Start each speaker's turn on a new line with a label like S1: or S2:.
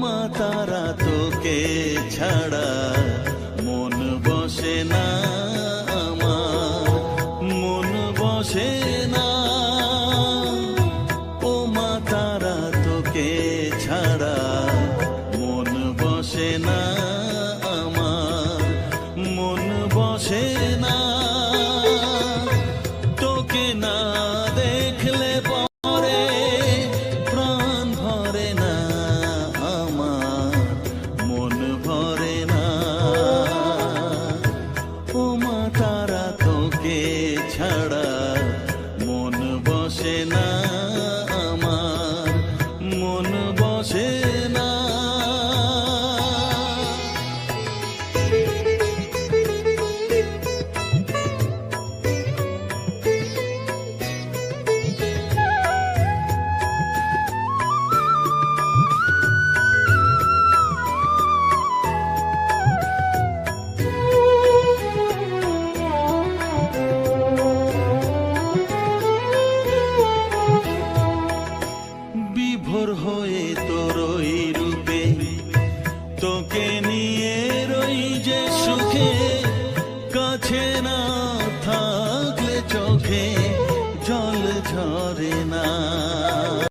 S1: মা, তারা তোকে ছাড়া মন বসে না মন তারা তোকে ছাড়া মন বসে না আমার, মন বসে না। কাছে না থাকলে চোখে জল ঝরে না।